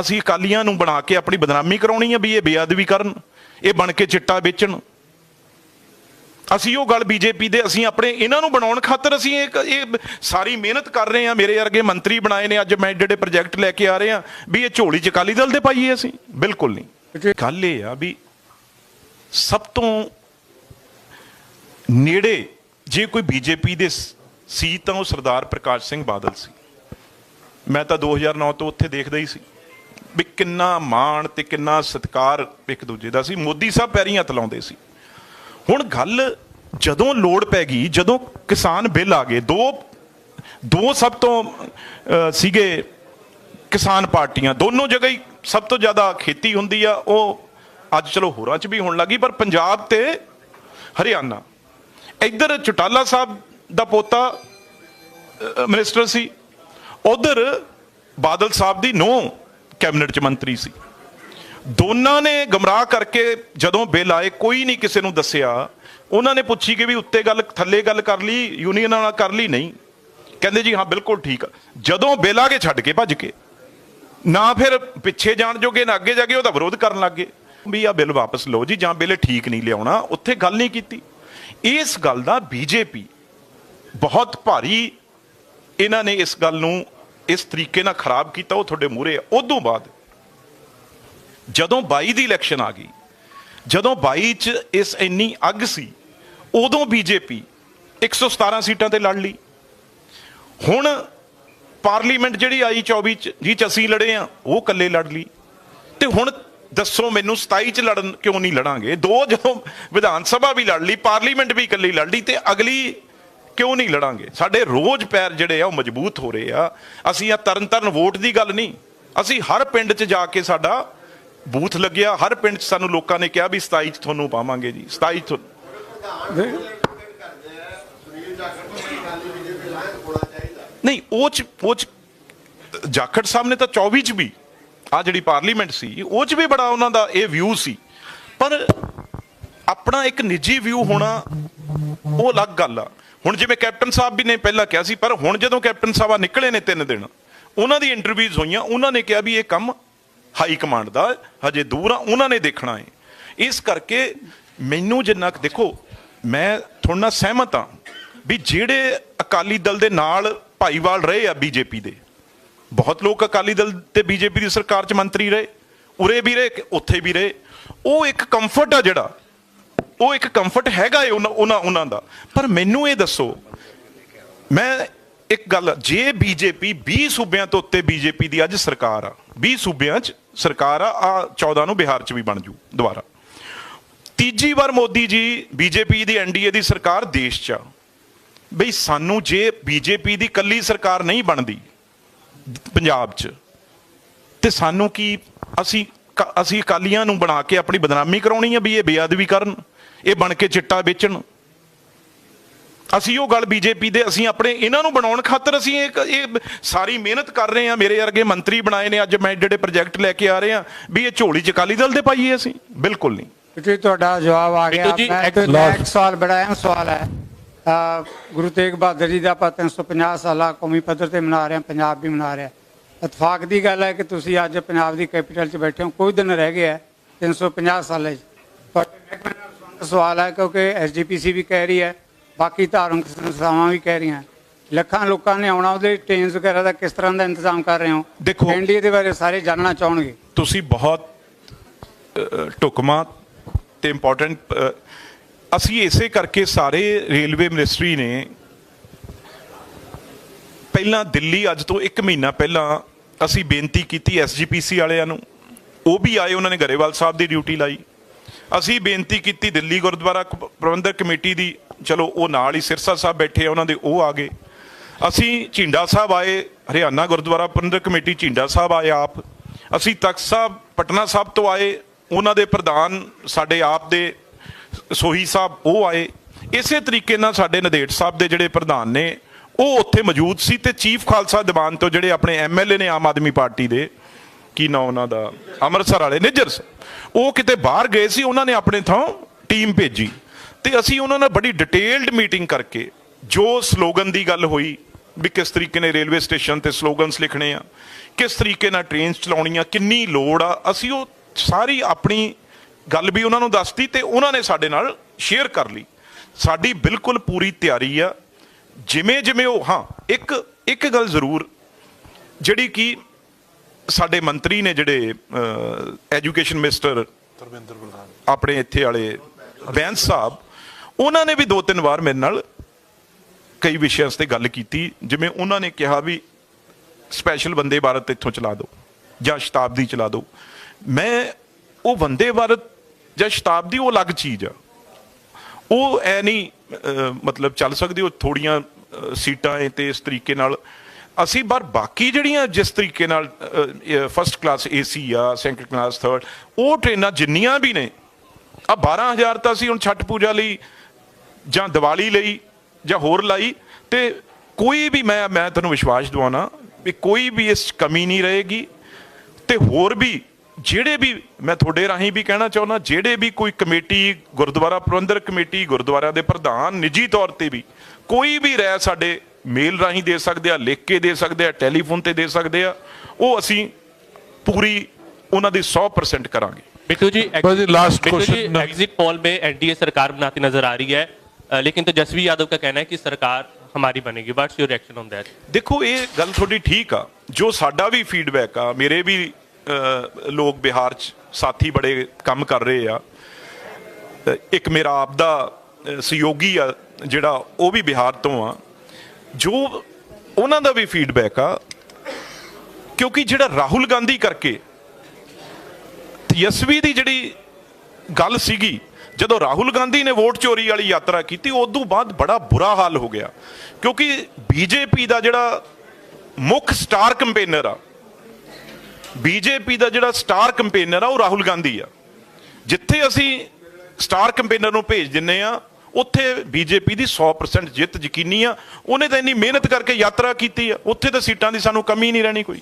ਅਸੀਂ ਅਕਾਲੀਆਂ ਨੂੰ ਬਣਾ ਕੇ ਆਪਣੀ ਬਦਨਾਮੀ ਕਰਾਉਣੀ ਆ ਵੀ ਇਹ ਬੇਅਦਬੀ ਕਰਨ ਇਹ ਬਣ ਕੇ ਚਿੱਟਾ ਵੇਚਣ। ਅਸੀਂ ਉਹ ਗੱਲ ਬੀਜੇਪੀ ਦੇ ਅਸੀਂ ਆਪਣੇ ਇਹਨਾਂ ਨੂੰ ਬਣਾਉਣ ਖਾਤਰ ਅਸੀਂ ਇਹ ਇਹ ਸਾਰੀ ਮਿਹਨਤ ਕਰ ਰਹੇ ਹਾਂ ਮੇਰੇ ਵਰਗੇ ਮੰਤਰੀ ਬਣਾਏ ਨੇ ਅੱਜ ਮੈਂ ਜਿਹੜੇ ਪ੍ਰੋਜੈਕਟ ਲੈ ਕੇ ਆ ਰਹੇ ਹਾਂ ਵੀ ਇਹ ਝੋਲੀ ਚ ਅਕਾਲੀ ਦਲ ਦੇ ਪਾਈਏ ਅਸੀਂ? ਬਿਲਕੁਲ ਨਹੀਂ। ਗੱਲ ਇਹ ਆ ਵੀ ਸਭ ਤੋਂ ਨੇੜੇ ਜੇ ਕੋਈ ਬੀਜੇਪੀ ਦੇ ਸੀ ਤਾਂ ਉਹ ਸਰਦਾਰ ਪ੍ਰਕਾਸ਼ ਸਿੰਘ ਬਾਦਲ ਸੀ। ਮੈਂ ਤਾਂ 2009 ਤੋਂ ਉੱਥੇ ਦੇਖਦਾ ਹੀ ਸੀ। ਵੀ ਕਿੰਨਾ ਮਾਣ ਤੇ ਕਿੰਨਾ ਸਤਿਕਾਰ ਇੱਕ ਦੂਜੇ ਦਾ ਸੀ। ਮੋਦੀ ਸਾਹਿਬ ਪੈਰੀਂ ਹੱਥ ਲਾਉਂਦੇ ਸੀ। ਹੁਣ ਗੱਲ ਜਦੋਂ ਲੋੜ ਪੈ ਗਈ ਜਦੋਂ ਕਿਸਾਨ ਬਿੱਲ ਆ ਗਏ ਦੋ ਦੋ ਸਭ ਤੋਂ ਸੀਗੇ ਕਿਸਾਨ ਪਾਰਟੀਆਂ। ਦੋਨੋਂ ਜਗ੍ਹਾ ਹੀ ਸਭ ਤੋਂ ਜ਼ਿਆਦਾ ਖੇਤੀ ਹੁੰਦੀ ਆ। ਉਹ ਅੱਜ ਚਲੋ ਹੋਰਾਂ 'ਚ ਵੀ ਹੋਣ ਲੱਗੀ ਪਰ ਪੰਜਾਬ ਤੇ ਹਰਿਆਣਾ। ਇੱਧਰ ਚਟਾਲਾ ਸਾਹਿਬ ਦਾ ਪੋਤਾ ਅਹ, ਮਿਨਿਸਟਰ ਸੀ। ਉਧਰ ਬਾਦਲ ਸਾਹਿਬ ਦੀ ਨੋ ਕੈਬਨਿਟ 'ਚ ਮੰਤਰੀ ਸੀ। ਦੋਨਾਂ ਨੇ ਗਮਰਾਹ ਕਰਕੇ ਜਦੋਂ ਬਿੱਲ ਆਏ, ਕੋਈ ਨਹੀਂ ਕਿਸੇ ਨੂੰ ਦੱਸਿਆ। ਉਹਨਾਂ ਨੇ ਪੁੱਛੀ ਕਿ ਵੀ ਉੱਤੇ ਗੱਲ, ਥੱਲੇ ਗੱਲ ਕਰ ਲਈ, ਯੂਨੀਅਨ ਨਾਲ ਕਰ ਲਈ, ਨਹੀਂ। ਕਹਿੰਦੇ ਜੀ, ਹਾਂ, ਬਿਲਕੁਲ ਠੀਕ ਆ। ਜਦੋਂ ਬਿੱਲ ਆ ਕੇ ਛੱਡ ਕੇ ਭੱਜ ਕੇ। ਨਾ ਫਿਰ ਪਿੱਛੇ ਜਾਣ ਜੋਗੇ, ਨਾ ਅੱਗੇ ਜਾ ਕੇ ਉਹਦਾ ਵਿਰੋਧ ਕਰਨ ਲੱਗੇ ਵੀ ਆ ਬਿੱਲ ਵਾਪਸ ਲਓ ਜੀ, ਜਾਂ ਬਿੱਲ ਠੀਕ ਨਹੀਂ ਲਿਆਉਣਾ, ਉੱਥੇ ਗੱਲ ਨਹੀਂ ਕੀਤੀ। ਇਸ ਗੱਲ ਦਾ ਬੀਜੇਪੀ ਬਹੁਤ ਭਾਰੀ ਇਹਨਾਂ ਨੇ ਇਸ ਗੱਲ ਨੂੰ ਇਸ ਤਰੀਕੇ ਨਾਲ ਖਰਾਬ ਕੀਤਾ, ਉਹ ਤੁਹਾਡੇ ਮੂਹਰੇ ਆ ਉਦੋਂ ਬਾਅਦ ਜਦੋਂ 22 ਦੀ ਇਲੈਕਸ਼ਨ ਆ ਗਈ, ਜਦੋਂ 22 ਚ ਇਸ ਇੰਨੀ ਅੱਗ ਸੀ, ਉਦੋਂ ਬੀਜੇਪੀ 117 ਸੀਟਾਂ ਤੇ ਲੜ ਲਈ। ਹੁਣ ਪਾਰਲੀਮੈਂਟ ਜਿਹੜੀ ਆਈ 24 ਚ, ਜੀ ਚ ਅਸੀਂ ਲੜੇ ਆ, ਉਹ ਇਕੱਲੇ ਲੜ ਲਈ। ਤੇ ਹੁਣ ਦੱਸੋ ਮੈਨੂੰ 27 ਚ ਲੜਨ ਕਿਉਂ ਨਹੀਂ ਲੜਾਂਗੇ? ਦੋ ਜਦੋਂ ਵਿਧਾਨ ਸਭਾ ਵੀ ਲੜ ਲਈ, ਪਾਰਲੀਮੈਂਟ ਵੀ ਇਕੱਲੀ ਲੜ ਲਈ ਤੇ ਅਗਲੀ ਕਿਉਂ ਨਹੀਂ ਲੜਾਂਗੇ? ਸਾਡੇ ਰੋਜ਼ ਪੈਰ ਜਿਹੜੇ ਆ, ਉਹ ਮਜ਼ਬੂਤ ਹੋ ਰਹੇ ਆ। ਅਸੀਂ ਆ ਤਰਨ ਤਰਨ ਵੋਟ ਦੀ ਗੱਲ ਨਹੀਂ। ਅਸੀਂ ਹਰ ਪਿੰਡ 'ਚ ਜਾ ਕੇ ਸਾਡਾ ਬੂਥ ਲੱਗਿਆ। ਹਰ ਪਿੰਡ 'ਚ ਸਾਨੂੰ ਲੋਕਾਂ ਨੇ ਕਿਹਾ ਵੀ 27 'ਚ ਤੁਹਾਨੂੰ ਪਾਵਾਂਗੇ ਜੀ। 27 'ਚ ਤੁਹਾਨੂੰ ਨਹੀਂ, ਉਹ ਚ ਉਹ ਚ, ਜਾਖੜ ਸਾਹਿਬ ਨੇ ਤਾਂ 24 ਚ ਵੀ ਆ ਜਿਹੜੀ ਪਾਰਲੀਮੈਂਟ ਸੀ, ਉਹ ਚ ਵੀ ਬੜਾ ਉਹਨਾਂ ਦਾ ਇਹ ਵਿਊ ਸੀ। ਪਰ ਆਪਣਾ ਇੱਕ ਨਿੱਜੀ ਵਿਊ ਹੋਣਾ, ਉਹ ਅਲੱਗ ਗੱਲ ਆ। ਹੁਣ ਜਿਵੇਂ ਕੈਪਟਨ ਸਾਹਿਬ ਵੀ ਨੇ ਪਹਿਲਾਂ ਕਿਹਾ ਸੀ, ਪਰ ਹੁਣ ਜਦੋਂ ਕੈਪਟਨ ਸਾਹਿਬਾ ਨਿਕਲੇ ਨੇ ਤਿੰਨ ਦਿਨ, ਉਹਨਾਂ ਦੀ ਇੰਟਰਵਿਊਜ਼ ਹੋਈਆਂ, ਉਹਨਾਂ ਨੇ ਕਿਹਾ ਵੀ ਇਹ ਕੰਮ ਹਾਈ ਕਮਾਂਡ ਦਾ, ਹਜੇ ਦੂਰ ਆ, ਉਹਨਾਂ ਨੇ ਦੇਖਣਾ ਹੈ। ਇਸ ਕਰਕੇ ਮੈਨੂੰ ਜਿੰਨਾ ਕੁ ਦੇਖੋ, ਮੈਂ ਤੁਹਾਡੇ ਨਾਲ ਸਹਿਮਤ ਆ ਵੀ ਜਿਹੜੇ ਅਕਾਲੀ ਦਲ ਦੇ ਨਾਲ ਭਾਈਵਾਲ ਰਹੇ ਆ ਬੀਜੇਪੀ ਦੇ, ਬਹੁਤ ਲੋਕ ਅਕਾਲੀ ਦਲ ਤੇ ਬੀਜੇਪੀ ਦੀ ਸਰਕਾਰ 'ਚ ਮੰਤਰੀ ਰਹੇ, ਉਰੇ ਵੀ ਰਹੇ, ਉੱਥੇ ਵੀ ਰਹੇ, ਉਹ ਇੱਕ ਕੰਫਰਟ ਆ ਜਿਹੜਾ ਉਹ ਇੱਕ ਕੰਫਰਟ ਹੈਗਾ ਏ ਉਹਨਾਂ ਉਹਨਾਂ ਉਹਨਾਂ ਦਾ। ਪਰ ਮੈਨੂੰ ਇਹ ਦੱਸੋ, ਮੈਂ ਇੱਕ ਗੱਲ, ਜੇ ਬੀਜੇਪੀ 20 ਸੂਬਿਆਂ ਤੋਂ ਉੱਤੇ ਬੀਜੇਪੀ ਦੀ ਅੱਜ ਸਰਕਾਰ ਆ 20 ਸੂਬਿਆਂ 'ਚ ਸਰਕਾਰ ਆ ਆ 14 ਨੂੰ ਬਿਹਾਰ 'ਚ ਵੀ ਬਣ ਜੂ ਦੁਬਾਰਾ। ਤੀਜੀ ਵਾਰ ਮੋਦੀ ਜੀ ਬੀਜੇਪੀ ਦੀ ਐਨਡੀਏ ਦੀ ਸਰਕਾਰ ਦੇਸ਼ 'ਚ ਆ। ਬਈ ਸਾਨੂੰ ਜੇ ਬੀਜੇਪੀ ਦੀ ਕੱਲੀ ਸਰਕਾਰ ਨਹੀਂ ਬਣਦੀ ਪੰਜਾਬ 'ਚ, ਤੇ ਸਾਨੂੰ ਕੀ ਅਸੀਂ ਕ- ਅਸੀਂ ਅਕਾਲੀਆਂ ਨੂੰ ਬਣਾ ਕੇ ਆਪਣੀ ਬਦਨਾਮੀ ਕਰਾਉਣੀ ਆ ਵੀ ਇਹ ਬੇਅਦਬੀ ਕਰਨ? ਇਹ ਬਣ ਕੇ ਚਿੱਟਾ ਵੇਚਣ। ਅਸੀਂ ਉਹ ਗੱਲ ਬੀਜੇਪੀ ਦੇ ਅਸੀਂ ਆਪਣੇ ਇਹਨਾਂ ਨੂੰ ਬਣਾਉਣ ਖਾਤਰ ਅਸੀਂ ਇਹ ਇਹ ਸਾਰੀ ਮਿਹਨਤ ਕਰ ਰਹੇ ਹਾਂ। ਮੇਰੇ ਵਰਗੇ ਮੰਤਰੀ ਬਣਾਏ ਨੇ ਅੱਜ ਮੈਂ ਜਿਹੜੇ ਪ੍ਰੋਜੈਕਟ ਲੈ ਕੇ ਆ ਰਹੇ ਹਾਂ ਵੀ ਇਹ ਝੋਲੀ ਚ ਅਕਾਲੀ ਦਲ ਦੇ ਪਾਈਏ ਅਸੀਂ? ਬਿਲਕੁਲ ਨਹੀਂ। ਜੀ ਤੁਹਾਡਾ ਜਵਾਬ ਆ ਗਿਆ। ਮੈਂ ਇੱਕ ਸਵਾਲ। ਬੜਾ ਅਹਿਮ ਸਵਾਲ ਹੈ। ਗੁਰੂ ਤੇਗ ਬਹਾਦਰ ਜੀ ਦਾ ਆਪਾਂ 350 ਸਾਲਾ ਕੌਮੀ ਪੱਧਰ ਤੇ ਮਨਾ ਰਹੇ ਹਾਂ ਪੰਜਾਬ ਵੀ ਮਨਾ ਰਿਹਾ ਇਤਫਾਕ ਦੀ ਗੱਲ ਹੈ ਕਿ ਤੁਸੀਂ ਅੱਜ ਪੰਜਾਬ ਦੀ ਕੈਪੀਟਲ 'ਚ ਬੈਠੇ ਹੋ ਕੋਈ ਦਿਨ ਰਹਿ ਗਿਆ ਹੈ 350 ਸਾਲੇ 'ਚ। ਸਵਾਲ ਹੈ ਕਿਉਂਕਿ ਐਸਜੀਪੀਸੀ ਵੀ ਕਹਿ ਰਹੀ ਹੈ ਬਾਕੀ ਧਾਰਮਿਕ ਸੰਸਥਾਵਾਂ ਵੀ ਕਹਿ ਰਹੀਆਂ। ਲੱਖਾਂ ਲੋਕਾਂ ਨੇ ਆਉਣਾ ਉਹਦੇ ਟ੍ਰੇਨਸ ਵਗੈਰਾ ਦਾ ਕਿਸ ਤਰ੍ਹਾਂ ਦਾ ਇੰਤਜ਼ਾਮ ਕਰ ਰਹੇ ਹੋ? ਦੇਖੋ- ਐਨਡੀਏ ਦੇ ਬਾਰੇ ਸਾਰੇ ਜਾਣਨਾ ਚਾਹਣਗੇ। ਤੁਸੀਂ ਬਹੁਤ ਢੁਕਵਾਂ ਤੇ ਇੰਪੋਰਟੈਂਟ ਅਸੀਂ ਇਸੇ ਕਰਕੇ ਸਾਰੇ ਰੇਲਵੇ ਮਿਨਿਸਟਰੀ ਨੇ ਪਹਿਲਾਂ ਦਿੱਲੀ ਅੱਜ ਤੋਂ 1 ਮਹੀਨਾ ਪਹਿਲਾਂ ਅਸੀਂ ਬੇਨਤੀ ਕੀਤੀ ਐਸਜੀਪੀਸੀ ਵਾਲਿਆਂ ਨੂੰ। ਉਹ ਵੀ ਆਏ ਉਹਨਾਂ ਨੇ ਗਰੇਵਾਲ ਸਾਹਿਬ ਦੀ ਡਿਊਟੀ ਲਾਈ। ਅਸੀਂ ਬੇਨਤੀ ਕੀਤੀ ਦਿੱਲੀ ਗੁਰਦੁਆਰਾ ਕ- ਪ੍ਰਬੰਧਕ ਕਮੇਟੀ ਦੀ, ਚਲੋ ਉਹ ਨਾਲ ਹੀ ਸਿਰਸਾ ਸਾਹਿਬ ਬੈਠੇ ਆ, ਉਹਨਾਂ ਦੇ ਉਹ ਆ ਗਏ। ਅਸੀਂ ਝਿੰਡਾ ਸਾਹਿਬ ਆਏ, ਹਰਿਆਣਾ ਗੁਰਦੁਆਰਾ ਪ੍ਰਬੰਧਕ ਕਮੇਟੀ ਝਿੰਡਾ ਸਾਹਿਬ ਆਏ ਆਪ। ਅਸੀਂ ਤਖਤ ਸਾਹਿਬ, ਪਟਨਾ ਸਾਹਿਬ ਤੋਂ ਆਏ, ਉਹਨਾਂ ਦੇ ਪ੍ਰਧਾਨ ਸਾਡੇ ਆਪ ਦੇ, ਸੋਹੀ ਸਾਹਿਬ ਉਹ ਆਏ। ਇਸੇ ਤਰੀਕੇ ਨਾਲ ਸਾਡੇ ਨਦੇੜ ਸਾਹਿਬ ਦੇ ਜਿਹੜੇ ਪ੍ਰਧਾਨ ਨੇ, ਉਹ ਉੱਥੇ ਮੌਜੂਦ ਸੀ ਤੇ ਚੀਫ ਖਾਲਸਾ ਦੀਵਾਨ ਤੋਂ ਜਿਹੜੇ ਆਪਣੇ ਐਮਐਲਏ ਨੇ ਆਮ ਆਦਮੀ ਪਾਰਟੀ ਦੇ ਕੀ ਨਾਂ ਉਹਨਾਂ ਦਾ? ਅੰਮ੍ਰਿਤਸਰ ਵਾਲੇ, ਨਿੱਜਰ ਸਾਹਿਬ। ਉਹ ਕਿਤੇ ਬਾਹਰ ਗਏ ਸੀ, ਉਹਨਾਂ ਨੇ ਆਪਣੇ ਥਾਂ ਟੀਮ ਭੇਜੀ। ਤੇ ਅਸੀਂ ਉਹਨਾਂ ਨਾਲ ਬੜੀ ਡਿਟੇਲਡ ਮੀਟਿੰਗ ਕਰਕੇ, ਜੋ ਸਲੋਗਨ ਦੀ ਗੱਲ ਹੋਈ, ਵੀ ਕਿਸ ਤਰੀਕੇ ਨੇ ਰੇਲਵੇ ਸਟੇਸ਼ਨ ਤੇ ਸਲੋਗਨਸ ਲਿਖਣੇ ਆ, ਕਿਸ ਤਰੀਕੇ ਨਾਲ ਟ੍ਰੇਨਸ ਚਲਾਉਣੀਆਂ ਕਿੰਨੀ ਲੋੜ ਆ, ਅਸੀਂ ਉਹ ਸਾਰੀ ਆਪਣੀ ਗੱਲ ਵੀ ਉਹਨਾਂ ਨੂੰ ਦੱਸਤੀ ਤੇ ਉਹਨਾਂ ਨੇ ਸਾਡੇ ਨਾਲ ਸ਼ੇਅਰ ਕਰ ਲਈ। ਸਾਡੀ ਬਿਲਕੁਲ ਪੂਰੀ ਤਿਆਰੀ ਆ। ਜਿਵੇਂ ਜਿਵੇਂ ਉਹ, ਹਾਂ, ਇੱਕ ਇੱਕ ਗੱਲ ਜ਼ਰੂਰ, ਜਿਹੜੀ ਕਿ ਸਾਡੇ ਮੰਤਰੀ ਨੇ ਜਿਹੜੇ ਐਜੂਕੇਸ਼ਨ ਮਿਨਿਸਟਰ ਧਰਮਿੰਦਰ ਪ੍ਰਧਾਨ ਆਪਣੇ ਇੱਥੇ ਵਾਲੇ ਬੈਂਸ ਸਾਹਿਬ, ਉਹਨਾਂ ਨੇ ਵੀ ਦੋ ਤਿੰਨ ਵਾਰ ਮੇਰੇ ਨਾਲ ਕਈ ਵਿਸ਼ਿਆਂ ਤੇ ਗੱਲ ਕੀਤੀ, ਜਿਵੇਂ ਉਹਨਾਂ ਨੇ ਕਿਹਾ ਵੀ ਸਪੈਸ਼ਲ ਬੰਦੇ ਭਾਰਤ ਇੱਥੋਂ ਚਲਾ ਦਿਓ ਜਾਂ ਸ਼ਤਾਬਦੀ ਚਲਾ ਦਿਓ। ਮੈਂ ਉਹ ਬੰਦੇ ਭਾਰਤ ਜਾਂ ਸ਼ਤਾਬਦੀ ਉਹ ਅਲੱਗ ਚੀਜ਼ ਆ। ਉਹ ਐ ਨਹੀਂ ਮਤਲਬ ਚੱਲ ਸਕਦੀ, ਉਹ ਥੋੜੀਆਂ ਸੀਟਾਂ ਐ ਤੇ ਇਸ ਤਰੀਕੇ ਨਾਲ ਅਸੀਂ ਪਰ ਬਾਕੀ ਜਿਹੜੀਆਂ ਜਿਸ ਤਰੀਕੇ ਨਾਲ ਫਸਟ ਕਲਾਸ ਏਸੀ ਆ ਸੈਕੰਡ ਕਲਾਸ ਥਰਡ ਉਹ ਟ੍ਰੇਨਾਂ ਜਿੰਨੀਆਂ ਵੀ ਨੇ, ਆ 12000 ਤਾਂ ਅਸੀਂ ਹੁਣ ਛੱਟ ਪੂਜਾ ਲਈ, ਜਾਂ ਦੀਵਾਲੀ ਲਈ, ਜਾਂ ਹੋਰ ਲਈ, ਤੇ ਕੋਈ ਵੀ ਮੈਂ ਮੈਂ ਤੁਹਾਨੂੰ ਵਿਸ਼ਵਾਸ ਦਿਵਾਉਣਾ ਵੀ ਕੋਈ ਵੀ ਇਸ 'ਚ ਕਮੀ ਨਹੀਂ ਰਹੇਗੀ, ਤੇ ਹੋਰ ਵੀ ਜਿਹੜੇ ਵੀ ਮੈਂ ਤੁਹਾਡੇ ਰਾਹੀਂ ਵੀ ਕਹਿਣਾ ਚਾਹੁੰਦਾ, ਜਿਹੜੇ ਵੀ ਕੋਈ ਕਮੇਟੀ, ਗੁਰਦੁਆਰਾ ਪ੍ਰਬੰਧਕ ਕਮੇਟੀ ਗੁਰਦੁਆਰਾ ਦੇ ਪ੍ਰਧਾਨ, ਨਿੱਜੀ ਤੌਰ ਤੇ ਵੀ ਕੋਈ ਵੀ ਰਹਿ ਸਾਡੇ ਮੇਲ ਰਾਹੀਂ ਦੇ ਸਕਦੇ ਆ ਲਿਖ ਕੇ ਦੇ ਸਕਦੇ ਆ ਟੈਲੀਫੋਨ ਤੇ ਦੇ ਸਕਦੇ ਆ ਉਹ ਅਸੀਂ ਪੂਰੀ ਉਹਨਾਂ ਦੀ 100% ਕਰਾਂਗੇ बिट्टू जी बस ये last Bittu ji question- exit poll में एनडीए सरकार बनाती नजर आ रही है अ, लेकिन तेजस्वी यादव का कहना है कि सरकार हमारी बनेगी what's your reaction on that ਦੇਖੋ ਇਹ ਗੱਲ ਤੁਹਾਡੀ ਠੀਕ ਆ ਜੋ ਸਾਡਾ ਵੀ ਫੀਡਬੈਕ ਆ ਮੇਰੇ ਵੀ ਅਹ, ਲੋਕ ਬਿਹਾਰ ਚ ਸਾਥੀ ਬੜੇ ਕੰਮ ਕਰ ਰਹੇ ਆ ਅਹ, ਇੱਕ ਮੇਰਾ ਆਪ ਦਾ ਅਹ, ਸਹਿਯੋਗੀ ਆ ਜਿਹੜਾ ਉਹ ਵੀ ਬਿਹਾਰ ਤੋਂ ਆ ਜੋ ਉਹਨਾਂ ਦਾ ਵੀ ਫੀਡਬੈਕ ਆ, ਕਿਉਂਕਿ ਜਿਹੜਾ ਰਾਹੁਲ ਗਾਂਧੀ ਕਰਕੇ ਤੇਜਸਵੀ ਦੀ ਜਿਹੜੀ ਗੱਲ ਸੀਗੀ, ਜਦੋਂ ਰਾਹੁਲ ਗਾਂਧੀ ਨੇ ਵੋਟ ਚੋਰੀ ਵਾਲੀ ਯਾਤਰਾ ਕੀਤੀ, ਉਦੋਂ ਬਾਅਦ ਬੜਾ ਬੁਰਾ ਹਾਲ ਹੋ ਗਿਆ। ਕਿਉਂਕਿ ਬੀਜੇਪੀ ਦਾ ਜਿਹੜਾ ਮੁੱਖ ਸਟਾਰ ਕੰਪੇਨਰ ਆ ਬੀਜੇਪੀ ਦਾ ਜਿਹੜਾ ਸਟਾਰ ਕੰਪੇਨਰ ਆ, ਉਹ ਰਾਹੁਲ ਗਾਂਧੀ ਆ। ਜਿੱਥੇ ਅਸੀਂ ਸਟਾਰ ਕੰਪੇਨਰ ਨੂੰ ਭੇਜ ਦਿੰਨੇ ਆ ਉੱਥੇ ਬੀਜੇਪੀ ਦੀ 100% ਜਿੱਤ ਯਕੀਨੀ ਆ। ਉਹਨੇ ਤਾਂ ਇੰਨੀ ਮਿਹਨਤ ਕਰਕੇ ਯਾਤਰਾ ਕੀਤੀ ਆ। ਉੱਥੇ ਤਾਂ ਸੀਟਾਂ ਦੀ ਸਾਨੂੰ ਕਮੀ ਨਹੀਂ ਰਹਿਣੀ ਕੋਈ।